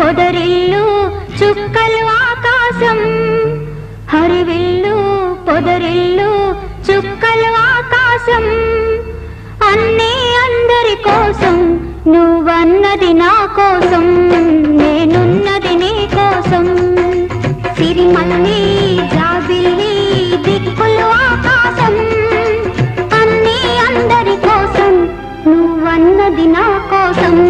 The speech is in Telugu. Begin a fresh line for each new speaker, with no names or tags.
పొదరిల్లు చుక్కలు ఆకాశం. హరివిల్లు పొదరిల్లు చుక్కలు ఆకాశం. అన్నీ అందరి కోసం నువ్వన్నది నా కోసం నేనున్నది నీ కోసం. సిరిమల్లి జాబిల్లి దిక్కులు ఆకాశం. అన్నీ అందరి కోసం నువ్వన్నది నా కోసం.